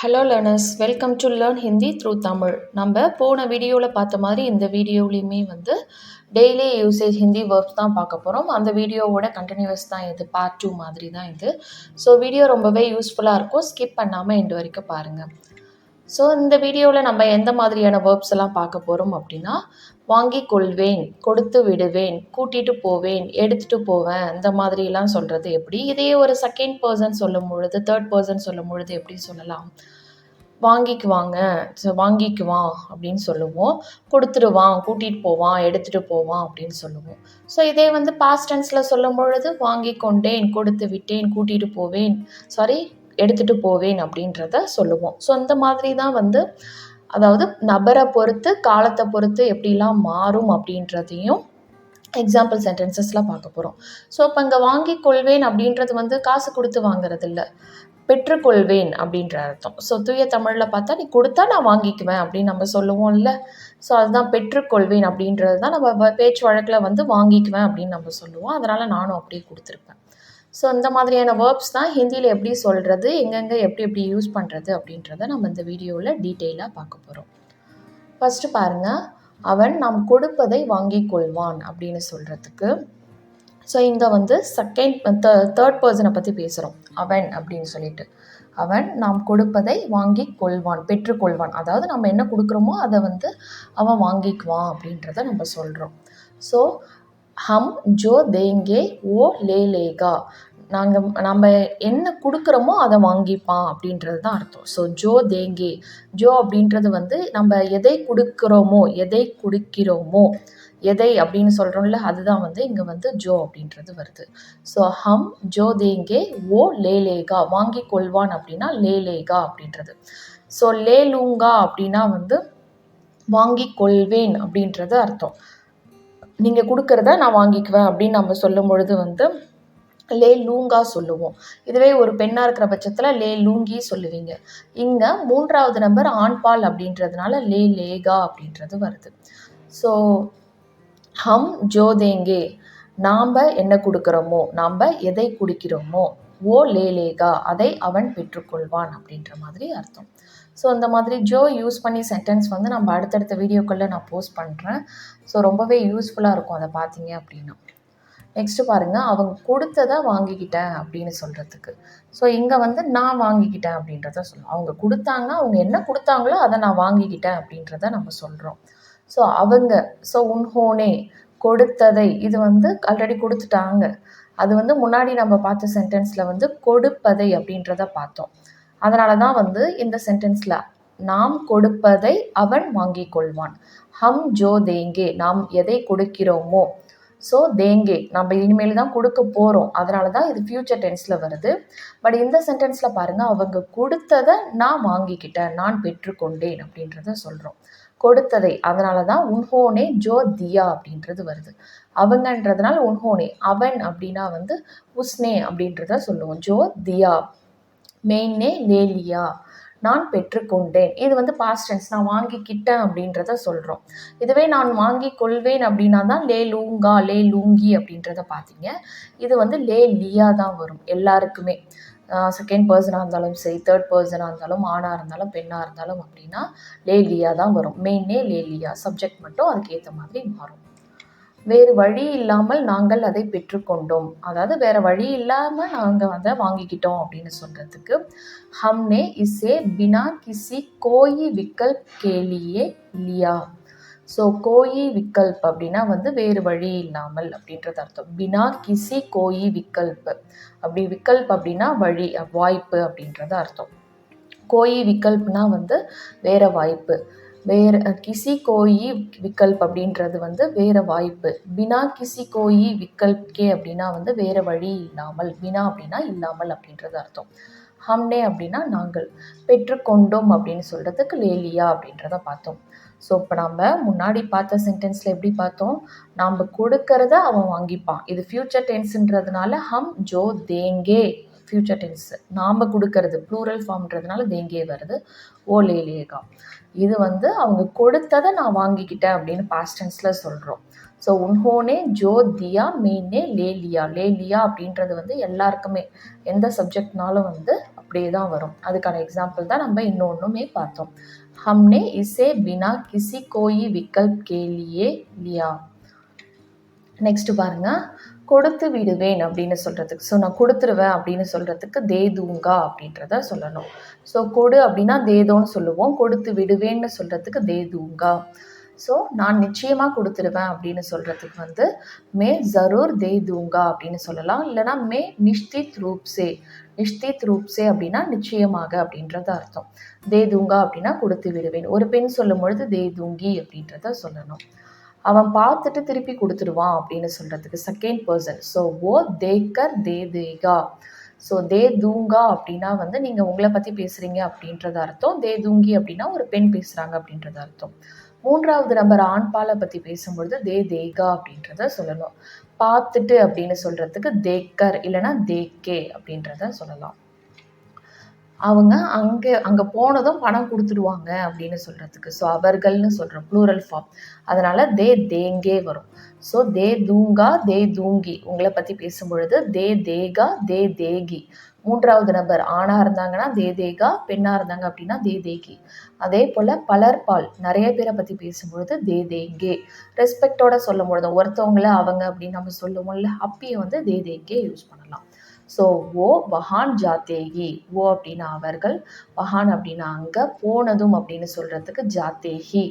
Hello learners welcome to learn Hindi through Tamil நம்ம போன வீடியோவில் பார்த்த மாதிரி இந்த வீடியோலையுமே வந்து டெய்லி யூசேஜ் ஹிந்தி வேர்ப்ஸ் தான் பார்க்க போகிறோம் அந்த வீடியோவோட கண்டினியூஸ் தான் இது பார்ட் டூ மாதிரி தான் இது. ஸோ வீடியோ ரொம்பவே யூஸ்ஃபுல்லாக இருக்கும். ஸ்கிப் பண்ணாமல் இன்று வரைக்கும் பாருங்கள் ஸோ இந்த வீடியோவில் நம்ம எந்த மாதிரியான வேர்ப்ஸ் எல்லாம் பார்க்க போகிறோம் அப்படின்னா வாங்கி கொள்வேன் கொடுத்து விடுவேன் கூட்டிகிட்டு போவேன் எடுத்துகிட்டு போவேன் இந்த மாதிரிலாம் சொல்கிறது எப்படி? இதையே ஒரு செகண்ட் பர்சன் சொல்லும் பொழுது தேர்ட் பர்சன் சொல்லும் பொழுது எப்படி சொல்லலாம்? வாங்கிக்குவாங்க ஸோ வாங்கிக்குவான் அப்படின்னு சொல்லுவோம். கொடுத்துடுவான் கூட்டிகிட்டு போவான் எடுத்துகிட்டு போவான் அப்படின்னு சொல்லுவோம். ஸோ இதே வந்து பாஸ்ட் டென்ஸில் சொல்லும் பொழுது வாங்கி கொண்டேன் கொடுத்து விட்டேன் கூட்டிகிட்டு போவேன் சாரி எடுத்துகிட்டு போவேன் அப்படின்றத சொல்லுவோம். ஸோ இந்த மாதிரி தான் வந்து அதாவது நபரை பொறுத்து காலத்தை பொறுத்து எப்படிலாம் மாறும் அப்படின்றதையும் எக்ஸாம்பிள் சென்டென்சஸ்லாம் பார்க்க போகிறோம் ஸோ இப்போ இங்கே வாங்கி கொள்வேன் அப்படின்றது வந்து காசு கொடுத்து வாங்குறது இல்லை. பெற்றுக்கொள்வேன் அப்படின்ற அர்த்தம். ஸோ தூய தமிழில் பார்த்தா நீ கொடுத்தா நான் வாங்கிக்குவேன் அப்படின்னு நம்ம சொல்லுவோம்ல ஸோ அதுதான் பெற்றுக்கொள்வேன் அப்படின்றது தான் நம்ம பேச்சு வழக்கில் வந்து வாங்கிக்குவேன் அப்படின்னு நம்ம சொல்லுவோம். அதனால் நானும் அப்படியே கொடுத்துருப்பேன். ஸோ இந்த மாதிரியான வேர்ப்ஸ் தான் ஹிந்தியில் எப்படி சொல்கிறது எங்கெங்கே எப்படி எப்படி யூஸ் பண்ணுறது அப்படின்றத நம்ம இந்த வீடியோவில் டீட்டெயிலாக பார்க்க போகிறோம் ஃபஸ்ட்டு பாருங்கள் அவன் நாம் கொடுப்பதை வாங்கி கொள்வான் அப்படின்னு சொல்கிறதுக்கு ஸோ இங்கே வந்து செகண்ட் தேர்ட் பர்சனை பற்றி பேசுகிறோம் அவன் அப்படின்னு சொல்லிட்டு. அவன் நாம் கொடுப்பதை வாங்கி கொள்வான் பெற்றுக்கொள்வான் அதாவது நம்ம என்ன கொடுக்குறோமோ அதை வந்து அவன் வாங்கிக்குவான் அப்படின்றத நம்ம சொல்கிறோம் ஸோ ஹம் ஜோ தேங்கே ஓ லே லேகா நாங்கள் நம்ம என்ன கொடுக்குறோமோ அதை வாங்கிப்பான் அப்படின்றது தான் அர்த்தம். So Joe தேங்கே. ஜோ அப்படின்றது வந்து நம்ம எதை கொடுக்குறோமோ எதை கொடுக்கிறோமோ எதை அப்படின்னு சொல்கிறோம்ல அதுதான் வந்து இங்கே வந்து ஜோ அப்படின்றது வருது. ஸோ ஹம் ஜோ தேங்கே ஓ லே லேகா வாங்கி கொள்வான் அப்படின்னா லே லேகா அப்படின்றது. ஸோ லே லூங்கா அப்படின்னா வந்து வாங்கி கொள்வேன் அப்படின்றது அர்த்தம். நீங்கள் கொடுக்குறத நான் வாங்கிக்குவேன் அப்படின்னு நம்ம சொல்லும் பொழுது வந்து லே லூங்கா சொல்லுவோம். இதுவே ஒரு பெண்ணாக இருக்கிற பட்சத்தில் லே லூங்கி சொல்லுவீங்க. இங்கே மூன்றாவது நம்பர் ஆண்பால் அப்படின்றதுனால லே லேகா அப்படின்றது வருது. ஸோ ஹம் ஜோதேங்கே நாம் என்ன கொடுக்குறோமோ நாம் எதை குடிக்கிறோமோ ஓ லே லேகா அதை அவன் பெற்றுக்கொள்வான் அப்படின்ற மாதிரி அர்த்தம். ஸோ இந்த மாதிரி ஜோ யூஸ் பண்ணி சென்டென்ஸ் வந்து நம்ம அடுத்தடுத்த வீடியோக்களில் நான் போஸ்ட் பண்ணுறேன் ஸோ ரொம்பவே யூஸ்ஃபுல்லாக இருக்கும் அதை பார்த்தீங்க அப்படின்னா. நெக்ஸ்ட்டு பாருங்கள் அவங்க கொடுத்ததை வாங்கிக்கிட்டேன் அப்படின்னு சொல்கிறதுக்கு ஸோ இங்கே வந்து நான் வாங்கிக்கிட்டேன் அப்படின்றத சொல்லுவோம் அவங்க கொடுத்தாங்க அவங்க என்ன கொடுத்தாங்களோ அதை நான் வாங்கிக்கிட்டேன் அப்படின்றத நம்ம சொல்கிறோம் ஸோ அவங்க ஸோ உன்ஹோனே கொடுத்ததை இது வந்து ஆல்ரெடி கொடுத்துட்டாங்க. அது வந்து முன்னாடி நம்ம பார்த்த சென்டென்ஸில் வந்து கொடுப்பதை அப்படின்றத பார்த்தோம். அதனால தான் வந்து இந்த சென்டென்ஸில் நாம் கொடுப்பதை அவன் வாங்கிக் கொள்வான். ஹம் ஜோ தேங்கே நாம் எதை கொடுக்கிறோமோ ஸோ தேங்கே நம்ம இனிமேல் தான் கொடுக்க போகிறோம் அதனால தான் இது ஃப்யூச்சர் டென்ஸில் வருது. பட் இந்த சென்டென்ஸில் பாருங்கள் அவங்க கொடுத்ததை நான் வாங்கிக்கிட்டேன். நான் பெற்றுக்கொண்டேன் அப்படின்றத சொல்கிறோம் கொடுத்ததை. அதனால தான் உன்ஹோனே ஜோ தியா அப்படின்றது வருது. அவங்கன்றதுனால உன்ஹோனே அவன் அப்படின்னா வந்து உஸ்னே அப்படின்றத சொல்லுவோம். ஜோ தியா. மெயின்னே லேலியா. நான் பெற்றுக்கொண்டேன். இது வந்து பாஸ்ட் டென்ஸ் நான் வாங்கிக்கிட்டேன் அப்படின்றத சொல்கிறோம் இதுவே நான் வாங்கி கொள்வேன் அப்படின்னா தான் லே லூங்கா லே லூங்கி அப்படின்றத பார்த்தீங்க இது வந்து லே லியா தான் வரும் எல்லாருக்குமே. செகண்ட் பர்சனாக இருந்தாலும் சரி தேர்ட் பர்சனாக இருந்தாலும் ஆணாக இருந்தாலும் பெண்ணாக இருந்தாலும் அப்படின்னா லே லியா தான் வரும். மெயின்னே லே லியா. சப்ஜெக்ட் மட்டும் அதுக்கேற்ற மாதிரி மாறும். வேறு வழி இல்லாமல் நாங்கள் அதை பெற்றுக்கொண்டோம் அதாவது வேறு வழி இல்லாமல் நாங்கள் அதை வாங்கிக்கிட்டோம் அப்படின்னு சொல்கிறதுக்கு ஹம்னே இசே பினா கிசி கோயி விக்கல் கேலியே லியா ஸோ கோயி விக்கல்ப் அப்படின்னா வந்து வேறு வழி இல்லாமல் அப்படின்றது அர்த்தம். பினா கிசி கோயி விக்கல்ப். அப்படி விக்கல்ப் அப்படின்னா வழி வாய்ப்பு அப்படின்றது அர்த்தம். கோயி விக்கல்ப்னா வந்து வேற வாய்ப்பு. வேறு கிசி கோயி விக்கல்ப் அப்படின்றது வந்து வேறு வாய்ப்பு. பினா கிசி கோயி விக்கல்ப்கே அப்படின்னா வந்து வேறு வழி இல்லாமல் பினா அப்படின்னா இல்லாமல் அப்படின்றது அர்த்தம். ஹம்னே அப்படின்னா நாங்கள். பெற்றுக்கொண்டோம் அப்படின்னு சொல்கிறதுக்கு லேலியா அப்படின்றத பார்த்தோம். ஸோ இப்போ நம்ம முன்னாடி பார்த்த சென்டென்ஸில் எப்படி பார்த்தோம்? நாம் கொடுக்கறத அவன் வாங்கிப்பான். இது ஃப்யூச்சர் டென்ஸுன்றதுனால ஹம் ஜோ தேங்கே. ஃப்யூச்சர் டென்ஸ் நாம் கொடுக்கறது ப்ளூரல் ஃபார்ம்ன்றதுனால தேங்கே வருது. ஓ லேலேகா இது வந்து அவங்க கொடுத்ததை நான் வாங்கிக்கிட்டேன் அப்படின்னு பாஸ்ட் டென்ஸில் சொல்கிறோம் ஸோ உன்ஹோனே ஜோ தியா மெயினே லே லியா லே லியா அப்படின்றது வந்து எல்லாருக்குமே எந்த சப்ஜெக்ட்னாலும் வந்து அப்படியே தான் வரும். அதுக்கான எக்ஸாம்பிள் தான் நம்ம இன்னொன்றுமே பார்த்தோம். ஹம்னே இசே பினா கிசி கோயி விக்கல்ப் கேலியே லியா. நெக்ஸ்ட் பாருங்க. கொடுத்து விடுவேன் அப்படின்னு சொல்கிறதுக்கு ஸோ நான் கொடுத்துருவேன் அப்படின்னு சொல்கிறதுக்கு தே தூங்கா அப்படின்றத சொல்லணும். ஸோ கொடு அப்படின்னா தேதோன்னு சொல்லுவோம். கொடுத்து விடுவேன்னு சொல்கிறதுக்கு தே தூங்கா. ஸோ நான் நிச்சயமாக கொடுத்துருவேன் அப்படின்னு சொல்கிறதுக்கு வந்து மே ஜரூர் தே தூங்கா அப்படின்னு சொல்லலாம். இல்லைனா மே நிஷ்தித் ரூப்ஸே நிஷ்தித் ரூப்ஸே அப்படின்னா நிச்சயமாக அப்படின்றது அர்த்தம். தே தூங்கா அப்படின்னா கொடுத்து விடுவேன். ஒரு பெண் சொல்லும் பொழுது தே தூங்கி அப்படின்றத சொல்லணும். அவன் பார்த்துட்டு திருப்பி கொடுத்துடுவான் அப்படின்னு சொல்கிறதுக்கு செகண்ட் பர்சன் ஸோ ஓ தேக்கர் தே தேகா ஸோ தே தூங்கா அப்படின்னா வந்து நீங்கள் உங்களை பற்றி பேசுகிறீங்க அப்படின்றது அர்த்தம். தே தூங்கி அப்படின்னா ஒரு பெண் பேசுகிறாங்க அப்படின்றது அர்த்தம். மூன்றாவது நம்பர் ஆண் பாலை பற்றி பேசும்பொழுது தே தேகா அப்படின்றத சொல்லணும் பார்த்துட்டு அப்படின்னு சொல்கிறதுக்கு தேக்கர் இல்லைன்னா தேக்கே அப்படின்றத சொல்லலாம். அவங்க அங்கே அங்கே போனதும் பணம் கொடுத்துடுவாங்க அப்படின்னு சொல்கிறதுக்கு ஸோ அவர்கள்னு சொல்கிறோம் ப்ளூரல் ஃபார்ம் அதனால் தே தேங்கே வரும். ஸோ தே தூங்கா தே தூங்கி. உங்களை பற்றி பேசும்பொழுது தே தேகா தே தேகி. மூன்றாவது நபர் ஆணாக இருந்தாங்கன்னா தே தேகா பெண்ணாக இருந்தாங்க அப்படின்னா தே தேகி. அதே போல் பலர்பால் நிறைய பேரை பற்றி பேசும்பொழுது தே தேங்கே. ரெஸ்பெக்டோட சொல்லும் பொழுது ஒருத்தவங்கள அவங்க அப்படின்னு நம்ம சொல்லுவோம்ல அப்பயும் வந்து தே தேங்கே யூஸ் பண்ணலாம். ஸோ ஓ வஹான் ஜாத்தேகி. ஓ அப்படின்னா அவர்கள் வஹான் அப்படின்னா அங்கே போனதும் அப்படின்னு சொல்கிறதுக்கு ஜாத்தேகி.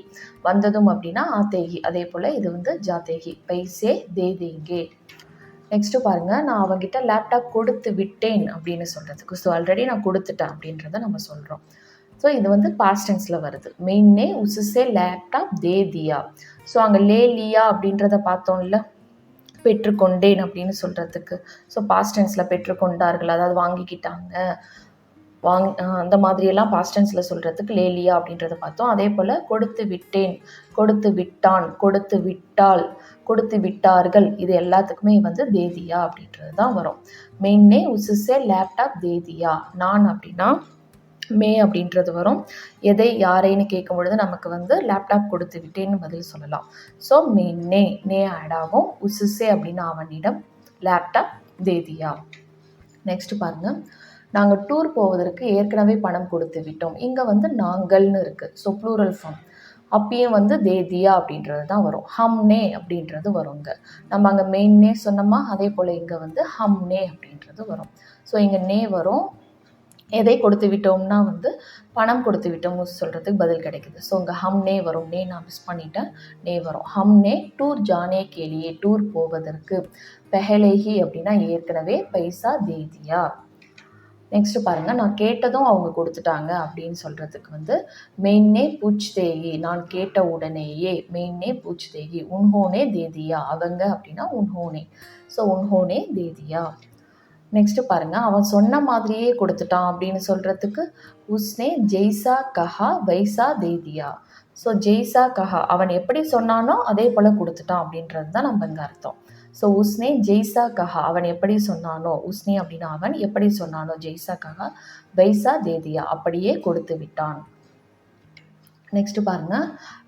வந்ததும் அப்படின்னா ஆத்தேகி. அதே போல் இது வந்து ஜாத்தேகி. பைசே தேதேங்கே. நெக்ஸ்ட்டு பாருங்கள் நான் அவங்ககிட்ட லேப்டாப் கொடுத்து விட்டேன் அப்படின்னு சொல்கிறதுக்கு ஸோ ஆல்ரெடி நான் கொடுத்துட்டேன் அப்படின்றத நம்ம சொல்கிறோம் ஸோ இது வந்து பாஸ்ட் வருது. மெயின்னே உசுசே லேப்டாப் தே தியா ஸோ அங்கே லே லியா அப்படின்றத பார்த்தோம்ல. பெற்றுக்கொண்டேன் அப்படின்னு சொல்கிறதுக்கு ஸோ பாஸ்ட் டென்ஸில் பெற்றுக்கொண்டார்கள். அதாவது வாங்கிக்கிட்டாங்க. வாங் அந்த மாதிரியெல்லாம் பாஸ்ட் டென்ஸில் சொல்கிறதுக்கு லேலியா அப்படின்றத பார்த்தோம். அதே போல் கொடுத்து விட்டேன் கொடுத்து விட்டான் கொடுத்து விட்டால் கொடுத்து விட்டார்கள். இது எல்லாத்துக்குமே வந்து தேதியா அப்படின்றது தான் வரும். மெயின்னே உசுசே லேப்டாப் தேதியா? நான் அப்படின்னா மே அப்படின்றது வரும். எதை யாரைன்னு கேட்கும் பொழுது நமக்கு வந்து லேப்டாப் கொடுத்து விட்டேன்னு பதில் சொல்லலாம். ஸோ மே நே நே ஆட் ஆகும் உசுசே அப்படின்னு அவனிடம் லேப்டாப் தேதியா? நெக்ஸ்ட் பாருங்கள் நாங்கள் டூர் போவதற்கு ஏற்கனவே பணம் கொடுத்து விட்டோம். இங்கே வந்து நாங்கள்னு இருக்குது ஸோ ப்ளூரல் ஃபார்ம் அப்பயும் வந்து தேதியா அப்படின்றது தான் வரும். ஹம்னே அப்படின்றது வருங்க. நம்ம அங்கே மெயின்னே சொன்னோமா? அதே போல் இங்கே வந்து ஹம்னே அப்படின்றது வரும். ஸோ இங்கே நே வரும். எதை கொடுத்து விட்டோம்னா வந்து பணம் கொடுத்து விட்டோம் சொல்கிறதுக்கு பதில் கிடைக்குது. ஸோ இங்கே ஹம்னே வரும். நே நான் மிஸ் பண்ணிட்டேன். நே வரும். ஹம்னே டூர் ஜானே கேலியே டூர் போவதற்கு. பெஹலேஹி அப்படின்னா ஏற்கனவே பைசா தேதியா? நெக்ஸ்ட் பாருங்க. நான் கேட்டதும் அவங்க கொடுத்துட்டாங்க அப்படின்னு சொல்றதுக்கு வந்து மெயின்னே பூச் தேகி நான் கேட்ட உடனேயே மெயின்னே பூச் தேகி உன்ஹோனே தேதியா? அவங்க அப்படின்னா உன்ஹோனே ஸோ உன்ஹோனே தேதியா? நெக்ஸ்ட் பாருங்க. அவன் சொன்ன மாதிரியே கொடுத்துட்டான் அப்படின்னு சொல்றதுக்கு உஸ்னே ஜெய்சா கஹா வைசா தேதியா. ஸோ ஜெய்சா கஹா அவன் எப்படி சொன்னானோ அதே போல கொடுத்துட்டான் அப்படின்றது தான் நம்ம இங்கே அர்த்தம். ஸோ உஸ்னே ஜெய்சா கஹா அவன் எப்படி சொன்னானோ உஸ்னே அப்படின்னா அவன் எப்படி சொன்னானோ ஜெய்சா கஹா வைசா தேதியா அப்படியே கொடுத்து விட்டான். நெக்ஸ்ட் பாருங்க.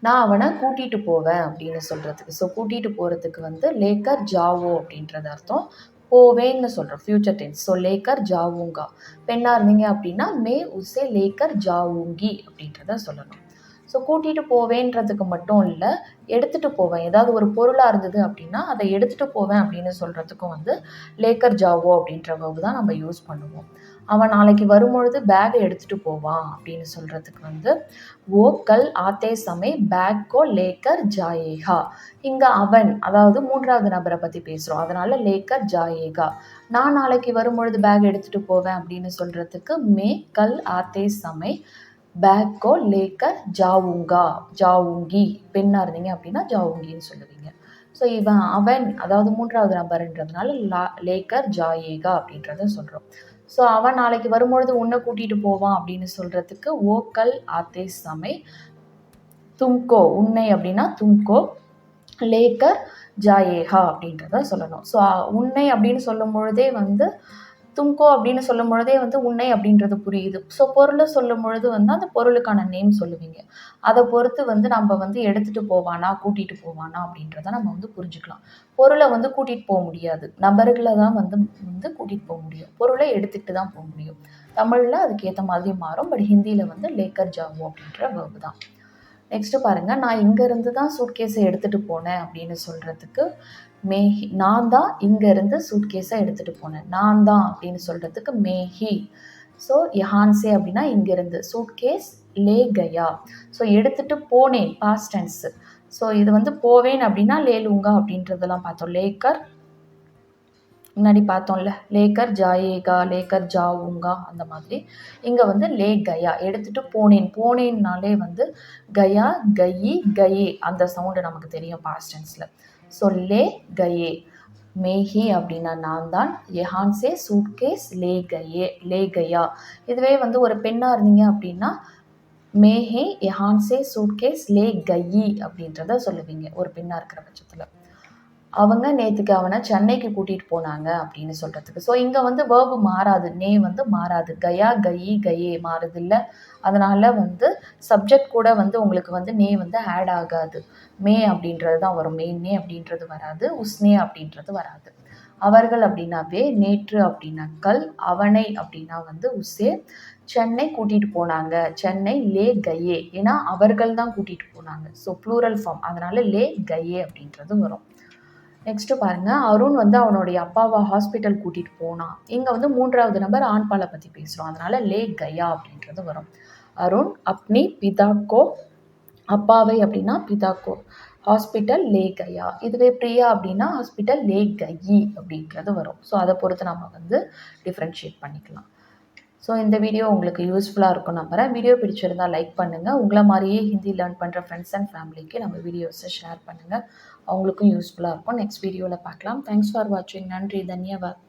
நான் அவனை கூட்டிட்டு போவேன் அப்படின்னு சொல்றதுக்கு. ஸோ கூட்டிட்டு போறதுக்கு வந்து லேக்கர் ஜாவோ அப்படின்றது அர்த்தம். போவேன்னு சொல்கிறோம் ஃப்யூச்சர் டென்ஸ் ஸோ லேக்கர் ஜாவுங்கா பெண்ணாக இருந்தீங்க அப்படின்னா மே உசே லேக்கர் ஜாவுங்கி அப்படின்றத சொல்லணும். ஸோ கூட்டிகிட்டு போவேன்றதுக்கு மட்டும் இல்லை எடுத்துகிட்டு போவேன். ஏதாவது ஒரு பொருளாக இருந்தது அப்படின்னா அதை எடுத்துகிட்டு போவேன் அப்படின்னு சொல்கிறதுக்கும் வந்து லேக்கர் ஜாவோ அப்படின்ற வேர்பு தான் நம்ம யூஸ் பண்ணுவோம். அவன் நாளைக்கு வரும்பொழுது பேகை எடுத்துகிட்டு போவான் அப்படின்னு சொல்கிறதுக்கு வந்து ஓ கல் ஆத்தே சமை பேக்கோ லேக்கர் ஜாயேகா இங்கே அவன் அதாவது மூன்றாவது நபரை பற்றி பேசுகிறோம் அதனால் லேக்கர் ஜாயேகா நான் நாளைக்கு வரும்பொழுது பேக் எடுத்துகிட்டு போவேன் அப்படின்னு சொல்கிறதுக்கு மே கல் ஆத்தே சமை பேக்கோ லேக்கர் ஜாவுங்கா ஜாவுங்கி. பெண்ணாக இருந்தீங்க அப்படின்னா ஜாவுங்கின்னு சொல்லுவீங்க. ஸோ இவன் அவன் அதாவது மூன்றாவது நபர்ன்றதுனால லா லேக்கர் ஜாயேகா அப்படின்றத சொல்கிறோம் ஸோ அவன் நாளைக்கு வரும்பொழுது உன்னை கூட்டிகிட்டு போவான் அப்படின்னு சொல்கிறதுக்கு ஓக்கல் ஆத்தே சமை தும்கோ உன்னை அப்படின்னா தும்கோ லேக்கர் ஜாயேகா அப்படின்றத சொல்லணும். ஸோ உன்னை அப்படின்னு சொல்லும் பொழுதே வந்து தும்கோ அப்படின்னு சொல்லும் பொழுதே வந்து உன்னை அப்படின்றது புரியுது. ஸோ பொருளை சொல்லும் பொழுது வந்து அந்த பொருளுக்கான நேம் சொல்லுவீங்க. அதை பொறுத்து வந்து நம்ம வந்து எடுத்துகிட்டு போவானா கூட்டிகிட்டு போவானா அப்படின்றத நம்ம வந்து புரிஞ்சுக்கலாம். பொருளை வந்து கூட்டிகிட்டு போக முடியாது. நபர்களை தான் வந்து வந்து கூட்டிகிட்டு போக முடியும். பொருளை எடுத்துகிட்டு தான் போக முடியும். தமிழில் அதுக்கேற்ற மாதிரி மாறும். பட் ஹிந்தியில் வந்து லேக்கர் ஜாவோ அப்படின்ற வேர்பு தான். நெக்ஸ்ட்டு பாருங்கள் நான் இங்கேருந்து தான் சூட்கேஸை எடுத்துகிட்டு போனேன் அப்படின்னு சொல்கிறதுக்கு மேஹி நான் தான் இங்கேருந்து சூட்கேஸை எடுத்துகிட்டு போனேன். நான் தான் அப்படின்னு சொல்கிறதுக்கு மேஹி ஸோ யஹான்சே அப்படின்னா இங்கேருந்து. சூட்கேஸ் லே கயா ஸோ எடுத்துகிட்டு போனேன் பாஸ்ட் டென்ஸு ஸோ இது வந்து போவேன் அப்படின்னா லேலுங்கா அப்படின்றதெல்லாம் பார்த்தோம். லேக்கர் முன்னாடி பார்த்தோம்ல லேக்கர் ஜாயேகா லேக்கர் ஜாவுங்கா அந்த மாதிரி. இங்கே வந்து லே கயா எடுத்துகிட்டு போனேன். போனேன்னாலே வந்து கயா கயி கயே அந்த சவுண்டு நமக்கு தெரியும் பாஸ்ட் டென்ஸில் ஸோ லே கயே மேஹி அப்படின்னா நான் தான் எஹான்சே சூட்கேஸ் லே கயே லே கயா. இதுவே வந்து ஒரு பெண்ணாக இருந்தீங்க அப்படின்னா மேஹே எஹான்சே சூட்கேஸ் லே கயி அப்படின்றத சொல்லுவீங்க ஒரு பெண்ணாக இருக்கிற பட்சத்தில். அவங்க நேற்றுக்கு அவனை சென்னைக்கு கூட்டிகிட்டு போனாங்க அப்படின்னு சொல்கிறதுக்கு ஸோ இங்கே வந்து வேர்பு மாறாது. நே வந்து மாறாது. கயா கயி கயே மாறுது இல்லை அதனால் வந்து சப்ஜெக்ட் கூட வந்து உங்களுக்கு வந்து நே வந்து ஆட் ஆகாது. மே அப்படின்றது தான் வரும். மெயின் நே அப்படின்றது வராது. உஸ்னே அப்படின்றது வராது. அவர்கள் அப்படின்னாவே நேற்று அப்படின்னா கல் அவனை அப்படின்னா வந்து உசே சென்னை கூட்டிகிட்டு போனாங்க. சென்னை லே கயே. ஏன்னா அவர்கள் தான் கூட்டிகிட்டு போனாங்க. ஸோ ப்ளூரல் ஃபார்ம் அதனால் லே கயே அப்படின்றது வரும். நெக்ஸ்ட்டு பாருங்கள் அருண் வந்து அவனுடைய அப்பாவை ஹாஸ்பிட்டல் கூட்டிகிட்டு போனான். இங்கே வந்து மூன்றாவது நம்பர் ஆண்பாலை பற்றி பேசுகிறோம் அதனால் லே கயா அப்படின்றது வரும். அருண் அப்னி பிதாக்கோ அப்பாவை அப்படின்னா பிதாக்கோ. ஹாஸ்பிட்டல் லே கயா. இதுவே பிரியா அப்படின்னா ஹாஸ்பிட்டல் லே கயி அப்படின்றது வரும். ஸோ அதை பொறுத்து நம்ம வந்து டிஃப்ரென்ஷியேட் பண்ணிக்கலாம். ஸோ இந்த வீடியோ உங்களுக்கு யூஸ்ஃபுல்லாக இருக்கும் நம்புகிறேன் வீடியோ பிடிச்சிருந்தால் லைக் பண்ணுங்கள் உங்களை மாதிரியே ஹிந்தி லேர்ன் பண்ணுற ஃப்ரெண்ட்ஸ் அண்ட் ஃபேமிலிக்கு நம்ம வீடியோஸை ஷேர் பண்ணுங்கள் அவங்களுக்கும் யூஸ்ஃபுல்லாக இருக்கும். நெக்ஸ்ட் வீடியோவில் பார்க்கலாம். தேங்க்ஸ் ஃபார் வாட்சிங் நன்றி. தன்யவாத்.